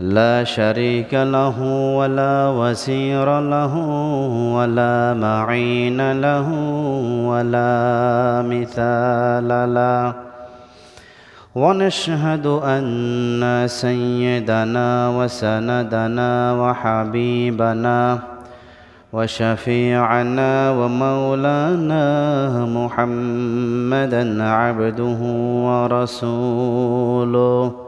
لا شريك له ولا وزير له ولا معين له ولا مثال له. ونشهد أن سيدنا وسندنا وحبيبنا وشفيعنا ومولانا محمدا عبده ورسوله.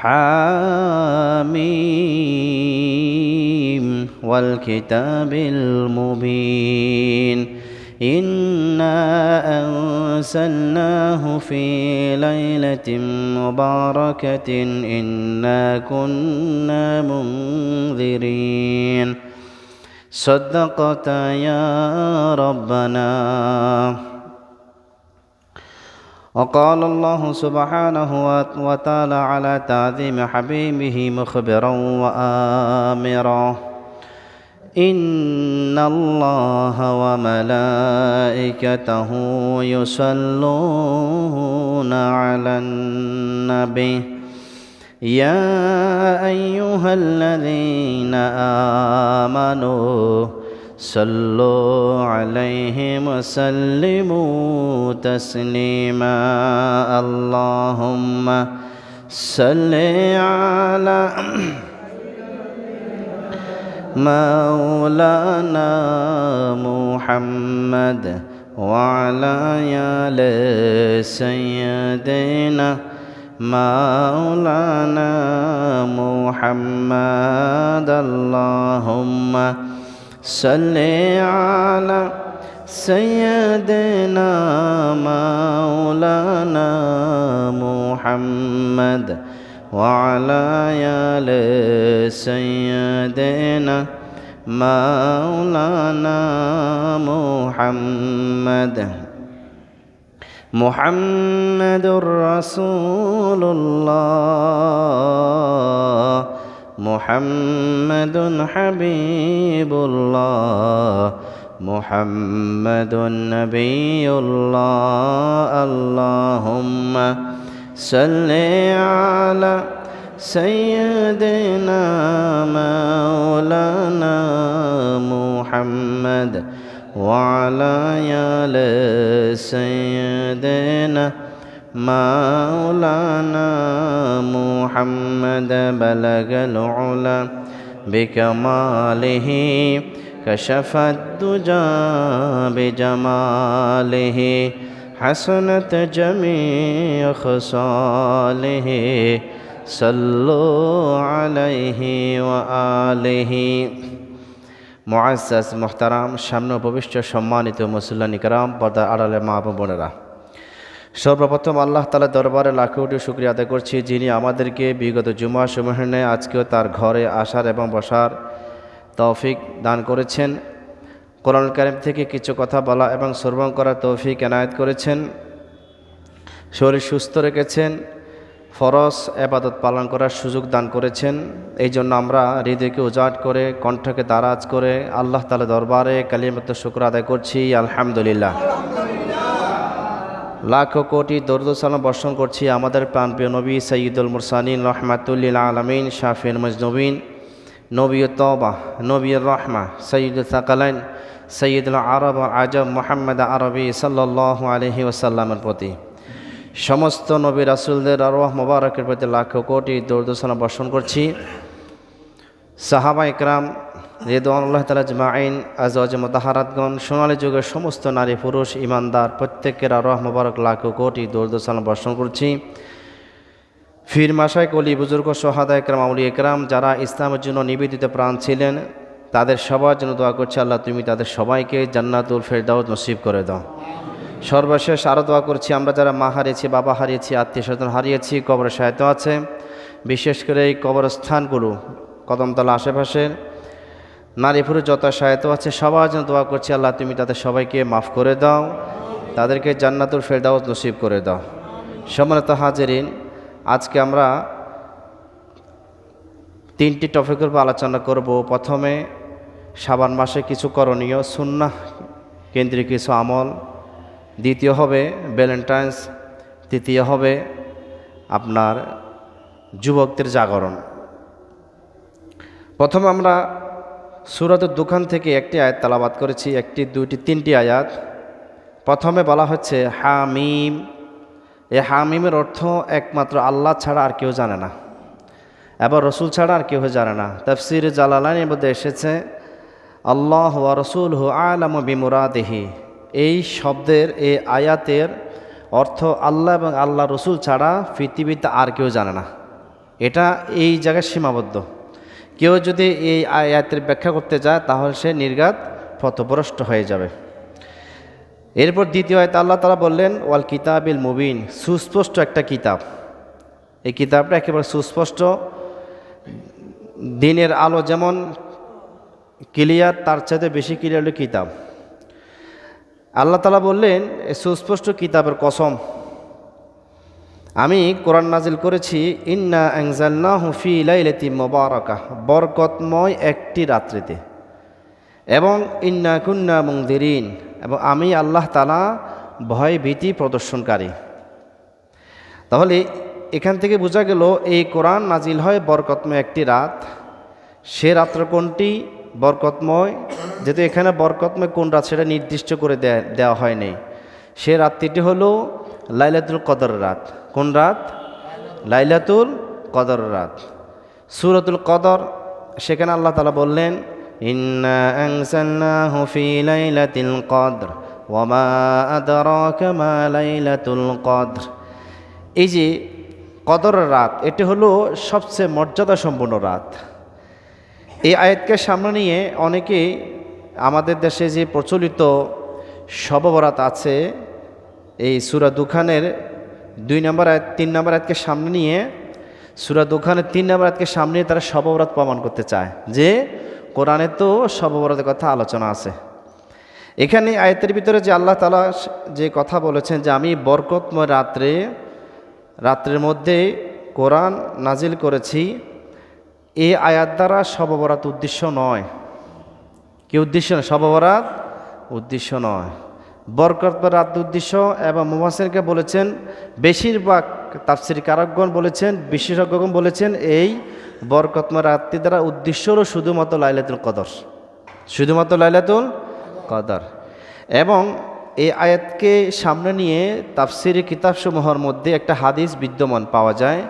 حاميم والكتاب المبين. إنا أنزلناه في ليلة مباركة إنا كنا منذرين. صدقت يا ربنا. وقال الله سبحانه وتعالى على تعظيم حبيبه مخبرا وآمرا. إن الله وملائكته يصلون على النبي. يا أيها الذين آمنوا صلوا عليه وسلموا تسليما. اللهم صل على مولانا محمد وعلى آل سيدنا مولانا محمد. اللهم صل على سيدنا مولانا محمد وعلى آل سيدنا مولانا محمد. محمد رسول الله. محمد حبيب الله محمد نبي الله اللهم صل على سيدنا مولانا محمد وعلى آل سيدنا مولانا محمد بلغ العلا بكماله كشف الدجى بجماله حسنت جميع خصاله صلوا عليه وآله মুআজ্জাজ মোহতারাম সামনে উপবিষ্ট সম্মানিত মুসল্লান ইকরাম পর্দা আড়ালে মা বোনেরা সর্বপ্রথম আল্লাহ তালা দরবারে লাখো কোটি শুক্রিয়া আদায় করছি, যিনি আমাদেরকে বিগত জুমা সমূহে আজকেও তার ঘরে আসার এবং বসার তৌফিক দান করেছেন। কোরআন কারিম থেকে কিছু কথা বলা এবং শ্রবণ করার তৌফিক এনায়েত করেছেন। শরীর সুস্থ রেখেছেন, ফরজ এবাদত পালন করার সুযোগ দান করেছেন। এই জন্য আমরা হৃদয়কে উজাট করে, কণ্ঠকে দারাজ করে আল্লাহ তালা দরবারে কালিমত শুক্র আদায় করছি। আলহামদুলিল্লাহ। লাখ কোটি দরুদসালাম বর্ষণ করছি আমাদের প্রাণপ্রিয় নবী সঈদুল মুরসানিন রহমাতুল্লিল আলমিন শাফির মজনবিন, নবী তবা নবী রহমা সঈদুল সাকালাইন সঈদুল আরব আজম মোহাম্মদ আরবি সাল্লাহ আলহি ওসাল্লামের প্রতি। সমস্ত নবী রাসুলদের আরওয়াহ মোবারকের প্রতি লাখ কোটি দরুদসালাম বর্ষণ করছি। সাহাবা ইকরাম রেদওয়ানুল্লাহ তালা জমাইন আজওয়াজ মতাহারাতগণ, সোনালী যুগের সমস্ত নারী পুরুষ ইমানদার প্রত্যেকের আরোহ মোবারক লাখ কোটি দৌর্দ সালাম বর্ষণ করছি। ফির মাসায় কলি, বুজুর্গ সোহাদা একরাম আউলি একরাম যারা ইসলামের জন্য নিবেদিত প্রাণ ছিলেন, তাদের সবার জন্য দোয়া করছে, আল্লাহ তুমি তাদের সবাইকে জান্নাতুল ফেরদাউদ নসিব করে দাও। সর্বশেষ আরও দোয়া করছি, আমরা যারা মা হারিয়েছি, বাবা হারিয়েছি, আত্মীয় স্বজন হারিয়েছি কবরের সাহিত্য আছে। বিশেষ করে এই কবরস্থানগুলো, কদমতলা আশেপাশের নারী পুরুষ যত সাহিত্য আছে, সবার জন্য দোয়া করছি আল্লাহ, তুমি তাদের সবাইকে মাফ করে দাও, তাদেরকে জান্নাতুল ফেরদাউস নসিব করে দাও। সম্মানিত হাজেরিন, আজকে আমরা তিনটি টপিকের উপর আলোচনা করব। প্রথমে, সাবান মাসে কিছু করণীয় সুন্না কেন্দ্রিক কিছু আমল। দ্বিতীয় হবে ভ্যালেন্টাইন্স তৃতীয় হবে আপনার যুবকদের জাগরণ। প্রথমে আমরা সুরতের দোকান থেকে একটি আয়াত তালাবাদ করেছি, একটি, দুইটি, তিনটি আয়াত। প্রথমে বলা হচ্ছে হামিম। এ হামিমের অর্থ একমাত্র আল্লাহ ছাড়া আর কেউ জানে না। এবার রসুল ছাড়া আর কেউ জানে না। তফসির জালালাইনের মধ্যে এসেছে, আল্লাহ ওয়া রসুল হু আলম বিমুরাদেহি। এই শব্দের, এই আয়াতের অর্থ আল্লাহ এবং আল্লাহ রসুল ছাড়া পৃথিবীতে আর কেউ জানে না। এটা এই জায়গায় সীমাবদ্ধ। কেউ যদি এই আয়াতের ব্যাখ্যা করতে যায়, তাহলে সে নির্গাত পথভ্রষ্ট হয়ে যাবে। এরপর দ্বিতীয় আয়ত আল্লাহ তালা বললেন, ওয়াল কিতাবিল মুবিন সুস্পষ্ট একটা কিতাব। এই কিতাবটা একেবারে সুস্পষ্ট। দিনের আলো যেমন ক্লিয়ার, তার চাইতে বেশি ক্লিয়ার কিতাব। আল্লাহ তালা বললেন সুস্পষ্ট কিতাবের কসম আমি কোরআন নাজিল করেছি, ইন্না অ্যাংজাল্না হুফি লাইলেতি মোবারকা বরকতময় একটি রাত্রিতে। এবং ইন্না কুন্না মুংদিরিন এবং আমি আল্লাহ তালা ভয় ভীতি প্রদর্শনকারী। তাহলে এখান থেকে বোঝা গেল, এই কোরআন নাজিল হয় বরকতময় একটি রাত। সে রাত্র কোনটি? বরকতময়, যেহেতু এখানে বরকতময় কোন রাত সেটা নির্দিষ্ট করে দেওয়া হয়নি। সে রাত্রিটি হলো লাইলাতুল কদর রাত। কোন রাত? লাইলাতুল কদর রাত। সুরতুল কদর, সেখানে আল্লাহ তালা বললেন লাইলাতিল কদর মা লাইলাতুল কদর। এই যে কদর রাত, এটি হলো সবচেয়ে মর্যাদা সম্পন্ন রাত। এই আয়াতকে সামনে নিয়ে অনেকেই আমাদের দেশে যে প্রচলিত শববরাত আছে এই সুরা দুখানের দুই নম্বর আয়াত, তিন নম্বর আয়াতকে সামনে নিয়ে, সুরা দুখানের তিন নম্বর আয়াতকে সামনে নিয়ে তারা শববরাত প্রমাণ করতে চায় যে কোরআনে তো শববরাতের কথা আলোচনা আছে। এখানে আয়তের ভিতরে যে আল্লাহ তালা যে কথা বলেছেন যে আমি বরকতময় রাত্রে, রাত্রের মধ্যে কোরআন নাজিল করেছি এই আয়াত দ্বারা শববরাত উদ্দেশ্য নয়। কি উদ্দেশ্য নয়? শববরাত উদ্দেশ্য নয়। বরকত রাত উদ্দেশ্য এবং মুহাসিরকে বলেছেন, বেশিরভাগ তাফসির কারকগণ বলেছেন, বিশেষজ্ঞগণ বলেছেন, এই বরকতময় রাত্রি দ্বারা উদ্দেশ্য হলো শুধুমাত্র লাইলাতুল কদর। শুধুমাত্র লাইলাতুল কদর। এবং এই আয়াতকে সামনে নিয়ে তাফসিরি কিতাবসমূহের মধ্যে একটা হাদিস বিদ্যমান পাওয়া যায়,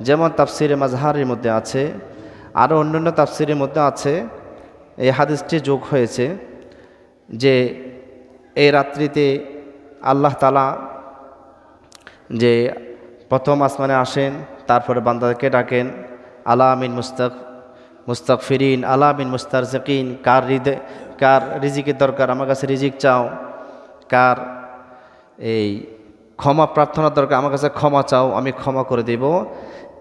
যেমন তাফসিরে মাজহারের মধ্যে আছে, আরও অন্যান্য তাফসিরের মধ্যে আছে। এই হাদিসটি যোগ হয়েছে যে এই রাত্রিতে আল্লাহ তালা যে প্রথম আসমানে আসেন, তারপরে বান্দাকে ডাকেন আলা আমিন মুস্তাক মুস্তাক ফিরিন আলা আমিন মুস্তার জকিন কার হৃদয়, কার রিজিকের দরকার, আমার কাছে রিজিক চাও, কার এই ক্ষমা প্রার্থনার দরকার, আমার কাছে ক্ষমা চাও, আমি ক্ষমা করে দেব।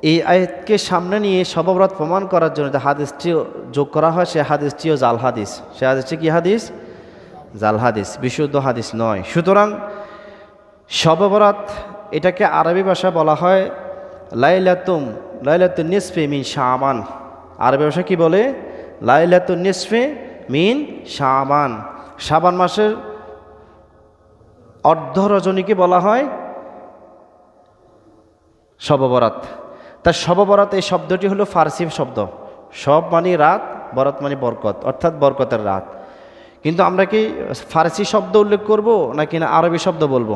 এই আয়াতকে সামনে নিয়ে সবব্রত প্রমাণ করার জন্য যে হাদিসটি যোগ করা হয়, সে হাদিসটিও জাল হাদিস। সে হাদিসটি কি হাদিস? জাল হাদিস, বিশুদ্ধ হাদিস নয়। সুতরাং শববরাত এটাকে আরবি ভাষা বলা হয় লাইলাতুম লাইলাতু নিসফে মিন শাবান আরবি ভাষা কি বলে? লাইলাতু নিসফে মিন শাবান শাবান মাসের অর্ধ রজনীকে বলা হয় শববরাত তা শববরাত এই শব্দটি হলো ফার্সি শব্দ। সব মানে রাত, বরাত মানে বরকত, অর্থাৎ বরকতের রাত। কিন্তু আমরা কি ফার্সি শব্দ উল্লেখ করব নাকি না আরবি শব্দ বলব?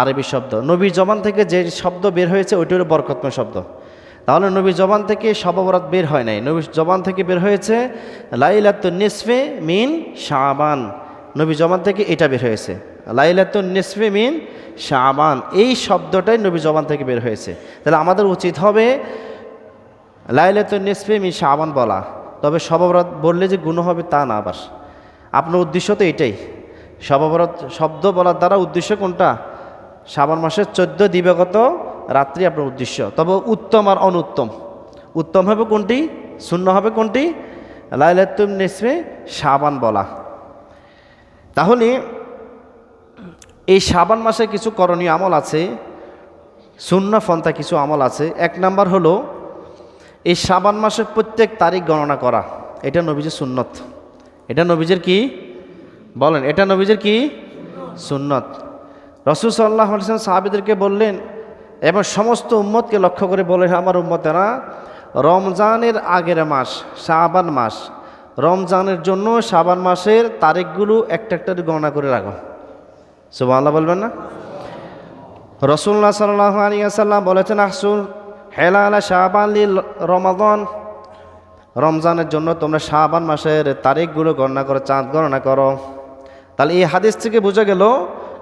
আরবি শব্দ। নবীর জবান থেকে যে শব্দ বের হয়েছে, ওইটি হলো বরকতময় শব্দ। তাহলে নবী জবান থেকে শববরাত বের হয় নাই। নবীর জবান থেকে বের হয়েছে লাইলাত নিসফে মিন শাবান। নবী জবান থেকে এটা বের হয়েছে। লাইলাত নিসফে মিন শাবান। এই শব্দটাই নবী জবান থেকে বের হয়েছে। তাহলে আমাদের উচিত হবে লাইলাত নিসফে মিন শাবান বলা। তবে শববরাত বললে যে গুণ হবে তা না আবার। আপনার উদ্দেশ্য তো এটাই। শববরাত শব্দ বলার দ্বারা উদ্দেশ্য কোনটা? শ্রাবণ মাসের চোদ্দ দিবাগত রাত্রি আপনার উদ্দেশ্য। তবে উত্তম আর অনুত্তম। উত্তম হবে কোনটি? শূন্য হবে কোনটি? লাইলাতুম নেসমে সাবান বলা। তাহলে এই সাবান মাসে কিছু করণীয় আমল আছে, শূন্য ফন্থা কিছু আমল আছে। এক নাম্বার হলো, এই সাবান মাসের প্রত্যেক তারিখ গণনা করা। এটা নবীজের সুন্নত। এটা নবীজের কি? বলেন, এটা নবীজের কি? সুন্নত। রসুল সাল্লাহ আলসালাম সাহাবিদেরকে বললেন এবং সমস্ত উম্মতকে লক্ষ্য করে বলে আমার উম্মতেরা, রমজানের আগের মাস, শাবান মাস, রমজানের জন্য শাবান মাসের তারিখগুলো একটা একটা গণনা করে রাখো। সুবাহ বলবেন না? রসুল্লাহ সাল্লাহ আলিয়াল্লাম বলেছেন আসুন হেলা আলা শাহবান রমাদন। রমজানের জন্য তোমরা শাহবান মাসের তারিখগুলো গণনা করো, চাঁদ গণনা করো। তাহলে এই হাদিস থেকে বোঝা গেল,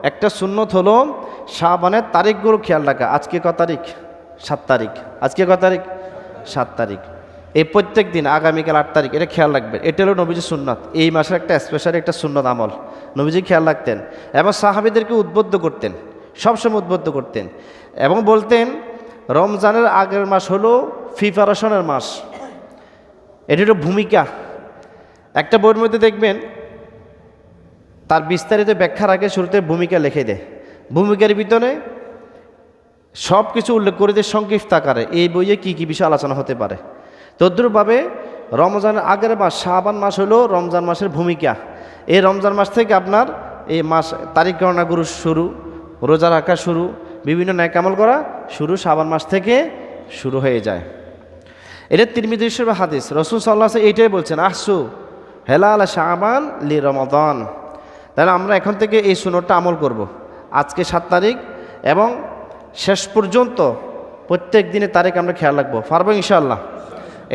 একটা সুন্নত হলো শাহবানের তারিখগুলো খেয়াল রাখা। আজকে ক তারিখ? সাত তারিখ। আজকে ক তারিখ? সাত তারিখ। এই প্রত্যেক দিন, আগামীকাল আট তারিখ, এটা খেয়াল রাখবেন। এটা হলো নবীজি সুন্নত। এই মাসের একটা স্পেশাল একটা সুন্নত আমল। নবীজি খেয়াল রাখতেন এবং সাহাবিদেরকে উদ্বুদ্ধ করতেন, সবসময় উদ্বুদ্ধ করতেন এবং বলতেন, রমজানের আগের মাস হলো প্রিপারেশনের মাস। এটি ভূমিকা। একটা বইয়ের মধ্যে দেখবেন, তার বিস্তারিত ব্যাখ্যার আগে শুরুতে ভূমিকা লিখে দেয়। ভূমিকার ভিতরে সব কিছু উল্লেখ করে দেয় সংক্ষিপ্ত আকারে। এই বইয়ে কী কী বিষয় আলোচনা হতে পারে? তদ্রুপভাবে রমজানের আগের মাস শাহবান মাস হলো রমজান মাসের ভূমিকা। এই রমজান মাস থেকে আপনার এই মাস তারিখ গণনা গুরু শুরু, রোজা রাখা শুরু, বিভিন্ন ন্যায় কামল করা শুরু, শাবান মাস থেকে শুরু হয়ে যায়। এটা তিরমিদি হিসেবে হাদিস। রসুল সাল্লাহ এইটাই বলছেন আসু হেলাল শাহবান লি রমদান। তাহলে আমরা এখন থেকে এই সুনটটা আমল করব। আজকে সাত তারিখ এবং শেষ পর্যন্ত প্রত্যেক দিনে তারিখ আমরা খেয়াল রাখব। পারব ইনশাল্লাহ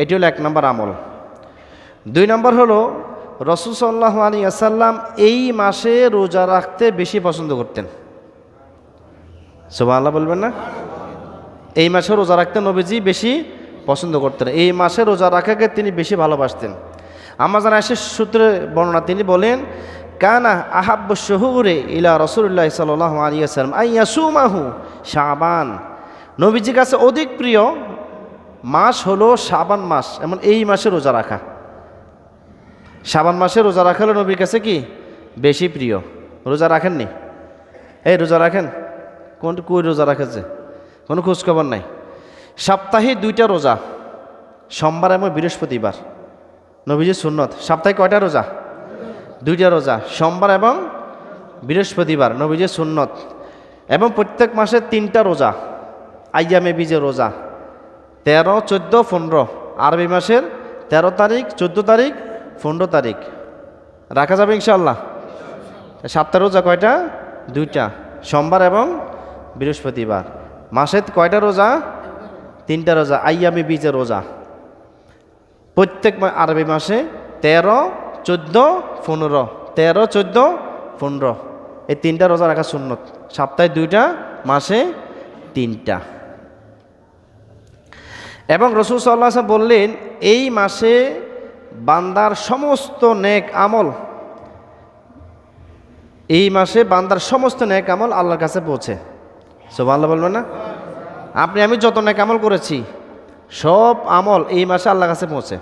এটি হলো এক নম্বর আমল। দুই নম্বর হলো, রসুল সাল্লাহ আলী আসাল্লাম এই মাসে রোজা রাখতে বেশি পছন্দ করতেন। সোমা আল্লাহ বলবেন না? এই মাসে রোজা রাখতে নবীজি বেশি পছন্দ করতেন। এই মাসে রোজা রাখাকে তিনি বেশি ভালোবাসতেন। আমাজান আশের সূত্রে বর্ণনা তিনি বলেন, কানা আহাব্য শহুরে ইলা রসুল্লাহ সাল আলী আসসালাম আইয়াসুমাহু শাবান। নবীজির কাছে অধিক প্রিয় মাস হলো শাবান মাস, এমন এই মাসে রোজা রাখা। শাবান মাসে রোজা রাখা হলো নবীর কাছে কি? বেশি প্রিয়। রোজা রাখেননি? এই রোজা রাখেন? কোন, কই রোজা রাখেছে? কোনো খোঁজখবর নাই? সপ্তাহে দুইটা রোজা। সোমবার এবং বৃহস্পতিবার। নবীজি সুন্নত। সপ্তাহে কয়টা রোজা? দুইটা রোজা। সোমবার এবং বৃহস্পতিবার। নবীজি সুন্নত। এবং প্রত্যেক মাসে তিনটা রোজা। আইয়ামে বীজে রোজা। তেরো, চোদ্দ, পনেরো। আরবি মাসের তেরো তারিখ, চোদ্দ তারিখ, পনেরো তারিখ। রাখা যাবে ইনশাল্লাহ সাতটা রোজা কয়টা? দুইটা। সোমবার এবং বৃহস্পতিবার। মাসে কয়টা রোজা? তিনটা রোজা, আইয়ামি বীজের রোজা। প্রত্যেক আরবি মাসে তেরো, চোদ্দ, পনেরো। তেরো, চোদ্দ, পনেরো। এই তিনটা রোজা রাখা সুন্নত। সপ্তাহে দুইটা, মাসে তিনটা। এবং রসুল সাল্লাহ বললেন, এই মাসে বান্দার সমস্ত নেক আমল এই মাসে বান্দার সমস্ত নেক আমল আল্লাহর কাছে পৌঁছে। সব আল্লাহ বলবেন না? আপনি, আমি যত নেক আমল করেছি, সব আমল এই মাসে আল্লাহর কাছে পৌঁছে।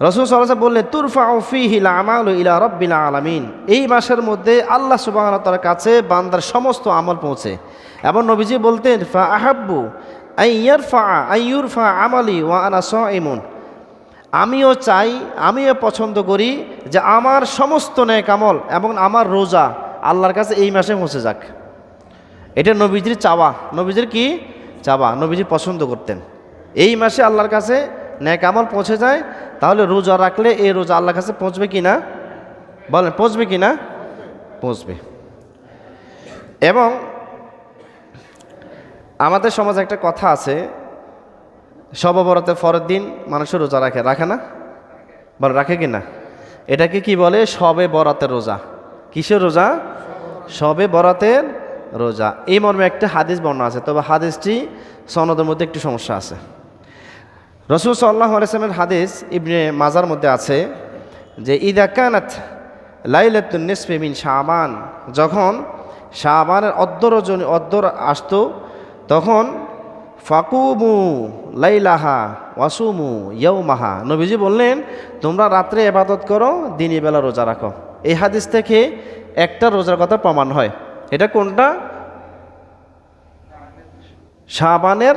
রসুল সাল্লাহ বললেন তুরফা ফিহিল আমাল ইলা রব্বিল আলামিন। এই মাসের মধ্যে আল্লাহ সুবাহতার কাছে বান্দার সমস্ত আমল পৌঁছে। এবং নবীজি বলতেন, ফা আহাব্বু আইয়ার ফা আইয়ুর ফা আমালি ওয়া আনা স এমন আমিও চাই, আমিও পছন্দ করি যে আমার সমস্ত ন্যায় কামল এবং আমার রোজা আল্লাহর কাছে এই মাসে পৌঁছে যাক। এটা নবীজির চাওয়া। নবীজির কি? চাওয়া নবীজি পছন্দ করতেন। এই মাসে আল্লাহর কাছে ন্যাক আমল পৌঁছে যায়, তাহলে রোজা রাখলে এই রোজা আল্লাহর কাছে পৌঁছবে কি না? বলেন, পৌঁছবে কি না? পৌঁছবে। এবং আমাদের সমাজে একটা কথা আছে সববরতের পরের দিন মানুষের রোজা রাখে। রাখে না? বলে রাখে কি না? এটাকে কি বলে? সবে বরাতের রোজা। কিসের রোজা? সবে বরাতের রোজা। এই মর্মে একটা হাদিস বর্ণনা আছে, তবে হাদিসটি সনদের মধ্যে একটু সমস্যা আছে। রসুল সাল্লাহ আলাইসলামের হাদিস ইবনে মাজার মধ্যে আছে যে, ইদা কানাত লাইলাতুন নিসফে মিন যখন শাবানের অদ্দ রজনী অদ্দর আসতো, তখন ফাকুমু লাইলাহা ওয়াসুমু ইয়ৌমাহা নবীজি বললেন, তোমরা রাত্রে এবাদত করো দিনই বেলা রোজা রাখো। এই হাদিস থেকে একটা রোজার কথা প্রমাণ হয়। এটা কোনটা? শাবানের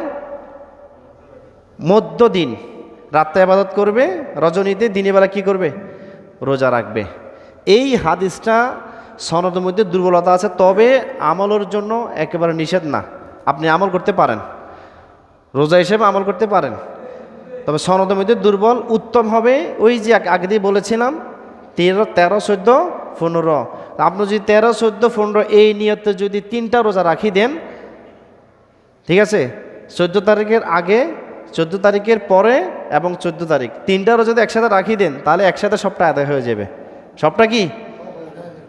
মধ্য দিন। রাত্রে আবাদত করবে, রজনীতে দিনের বেলা কী করবে? রোজা রাখবে। এই হাদিসটা সনদের মধ্যে দুর্বলতা আছে, তবে আমলের জন্য একেবারে নিষেধ না। আপনি আমল করতে পারেন। রোজা হিসেবে আমল করতে পারেন। তবে সনদের মধ্যে দুর্বল, উত্তম হবে ওই যে আগ- আগে দিয়ে বলেছিলাম, তেরো তেরো, চোদ্দ পনেরো। আপনি যদি তেরো, চোদ্দ, পনেরো, এই নিয়তে যদি তিনটা রোজা রাখি দেন, ঠিক আছে? চোদ্দ তারিখের আগে, চোদ্দ তারিখের পরে এবং চোদ্দ তারিখ। তিনটারও যদি একসাথে রাখি দেন, তাহলে একসাথে সবটা আদায় হয়ে যাবে। সবটা কি?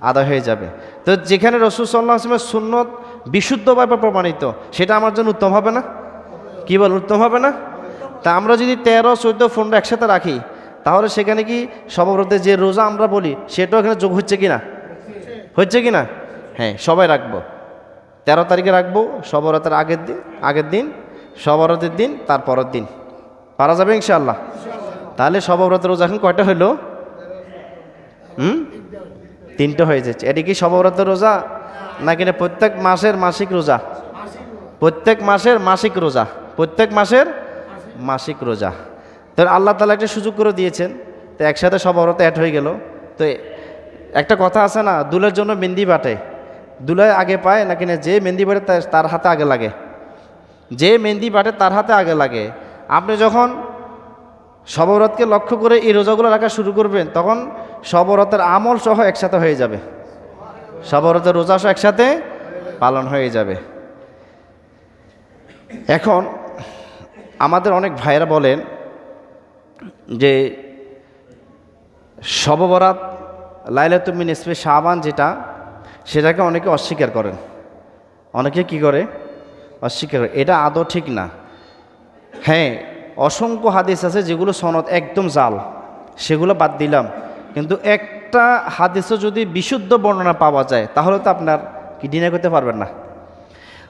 আদায় হয়ে যাবে। তো যেখানে রসুল সাল্লাহ আসলামের সুন্নত বিশুদ্ধভাবে প্রমাণিত, সেটা আমার জন্য উত্তম হবে না? কী বল, উত্তম হবে না? তা আমরা যদি তেরো, চোদ্দ, পনেরো একসাথে রাখি তাহলে সেখানে কি সর্বব্রতে যে রোজা আমরা বলি, সেটাও এখানে যোগ হচ্ছে কি না হচ্ছে কি না হ্যাঁ সবাই রাখব। তেরো তারিখে রাখব সবরাতের আগের দিন আগের দিন সবরাতের দিন, তার পরের দিন। পারা যাবে ইনশাআল্লাহ। তাহলে সবরাতের রোজা এখন কয়টা হইল হুম? তিনটে হয়ে যাচ্ছে। এটা কি সবরাতের রোজা? নাকি না প্রত্যেক মাসের মাসিক রোজা? প্রত্যেক মাসের মাসিক রোজা। প্রত্যেক মাসের মাসিক রোজা। তো আল্লাহ তালা একটা সুযোগ করে দিয়েছেন, তো একসাথে সব অরতে অ্যাড হয়ে গেল। তো একটা কথা আছে না, দুলের জন্য মেহেন্দি বাটে। দুলে আগে পায়, নাকি না যে মেহেন্দি বাটে তার হাতে আগে লাগে। যে মেহেন্দি বাটে তার হাতে আগে লাগে। আপনি যখন সবরতকে লক্ষ্য করে এই রোজাগুলো রাখা শুরু করবেন, তখন সবরতের আমল সহ একসাথে হয়ে যাবে। সবরতের রোজা সহ একসাথে পালন হয়ে যাবে। এখন আমাদের অনেক ভাইয়েরা বলেন যে সববরাত লাইলাতুমিন ইসফে শাহবান যেটা, সেটাকে অনেকে অস্বীকার করেন। অনেকে কি করে? অস্বীকার করে। এটা আদৌ ঠিক না। হ্যাঁ অসংখ্য হাদিস আছে যেগুলো সনদ একদম জাল। সেগুলো বাদ দিলাম। কিন্তু একটা হাদিসও যদি বিশুদ্ধ বর্ণনা পাওয়া যায়, তাহলে তো আপনার কি ডিনার করতে পারবেন না।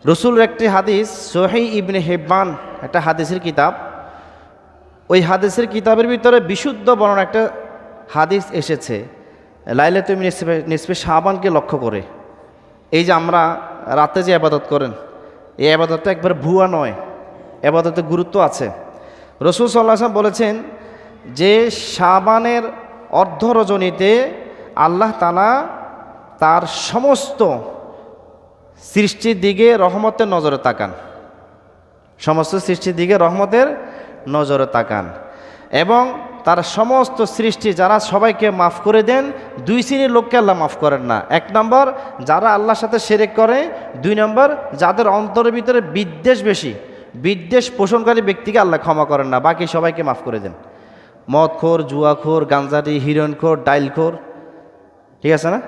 রসুল একটি হাদিস, সোহে ইবনে হেব্বান, একটা হাদিসের কিতাব। ওই হাদিসের কিতাবের ভিতরে বিশুদ্ধ বর্ণনা একটা হাদিস এসেছে লাইলে তুমি নিসপে শাহবানকে লক্ষ্য করে। এই যে আমরা রাতে যে আবাদত করেন, এই আবাদতটা একবার ভুয়া নয়, আবাদতে গুরুত্ব আছে। রসুল সাল্লাহ আসলাম বলেছেন যে শাবানের অর্ধ রজনীতে আল্লাহ তালা তার সমস্ত সৃষ্টির দিকে রহমতের নজরে তাকান। সমস্ত সৃষ্টির দিকে রহমতের নজরে তাকান। এবং তার সমস্ত সৃষ্টি যারা সবাইকে মাফ করে দেন, দুই শ্রেণির লোককে আল্লাহ মাফ করেন না। এক নম্বর, যারা আল্লাহর সাথে সেরেক করে। দুই নম্বর, যাদের অন্তরের ভিতরে বিদ্বেষ বেশি, বিদ্বেষ পোষণকারী ব্যক্তিকে আল্লাহ ক্ষমা করেন না, বাকি সবাইকে মাফ করে দেন। মদখোর, জুয়াখোর গাঞ্জারি হিরণখোর, ডাইলখোর, ঠিক আছে না?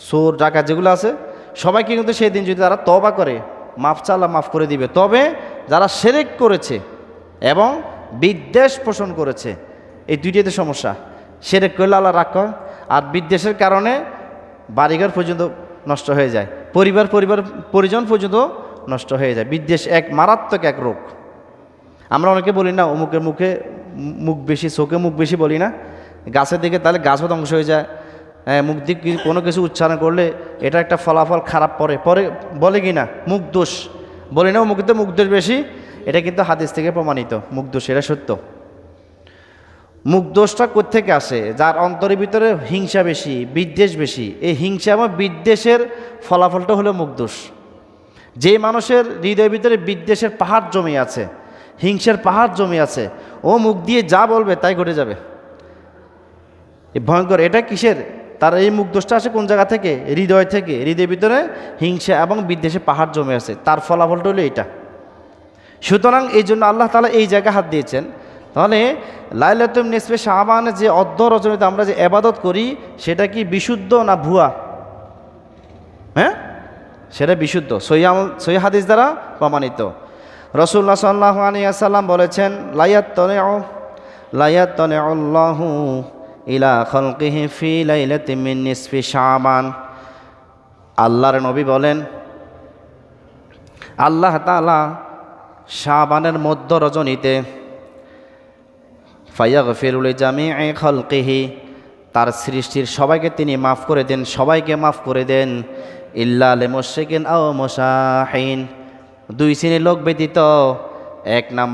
সোর ডাকা যেগুলো আছে, সবাইকে কিন্তু সেই দিন যদি তারা তবা করে, মাফ চাল্লা মাফ করে দিবে। তবে যারা সেরেক করেছে এবং বিদ্বেষ পোষণ করেছে। এই দুইটিতে সমস্যা। সেরেক করলে আল্লাহ রাগ আর বিদ্বেষের কারণে বাড়িঘর পর্যন্ত নষ্ট হয়ে যায়, পরিবার পরিবার, পরিজন পর্যন্ত নষ্ট হয়ে যায়। বিদ্বেষ এক, মারাত্মক এক রোগ। আমরা অনেকে বলি না, অমুকের মুখে মুখ বেশি, চোখে মুখ বেশি বলি না। গাছের দিকে তাহলে গাছও ধ্বংস হয়ে যায়। হ্যাঁ মুখ দিক কোনো কিছু উচ্চারণ করলে এটা একটা ফলাফল খারাপ পড়ে। পরে বলে কি না? মুখ দোষ। বলি না মুখ মুখ দোষ বেশি এটা কিন্তু হাদিস থেকে প্রমাণিত। মুখ দোষ, এটা সত্য। মুখ দোষটা কোত্থেকে আসে? যার অন্তরের ভিতরে হিংসা বেশি, বিদ্বেষ বেশি। এই হিংসা এবং বিদ্বেষের ফলাফলটা হলো মুখ দোষ। যে মানুষের হৃদয়ের ভিতরে বিদ্বেষের পাহাড় জমে আছে, হিংসার পাহাড় জমে আছে, ও মুখ দিয়ে যা বলবে তাই ঘটে যাবে। ভয়ঙ্কর, এটা কিসের? তার এই মুখ দোষটা আসে কোন জায়গা থেকে? হৃদয় থেকে। হৃদয়ের ভিতরে হিংসা এবং বিদ্বেষের পাহাড় জমে আছে। তার ফলাফলটা হলো এটা সুতরাং এই জন্য আল্লাহ তালা এই জায়গায় হাত দিয়েছেন। তাহলে লাইলাতুম নিসবে শাহবান যে অর্ধ রজনীতে আমরা যে এবাদত করি, সেটা কি বিশুদ্ধ না ভুয়া? হ্যাঁ? সেটা বিশুদ্ধ। সৈয়াম সই হাদিস দ্বারা প্রমাণিত। রসুল্লা সাল্লাহ আলিয়াল্লাম বলেছেন লাইয়াত তনে লাইয়াত তনে ইলা খলকিহি ফি লাইলাতিম মিন নিসফি শাবান। আল্লাহর নবী বলেন, আল্লাহ তাআলা শাবানের মধ্য রজনীতে ফাইয়া গফিরুল জামি খলকিহি, তার সৃষ্টির সবাইকে তিনি মাফ করে দেন, সবাইকে মাফ করে দেন। ইল্লা লেমশেকিন আও মোশাহিন, দুই শ্রেণির লোক ব্যতীত এক নাম্বার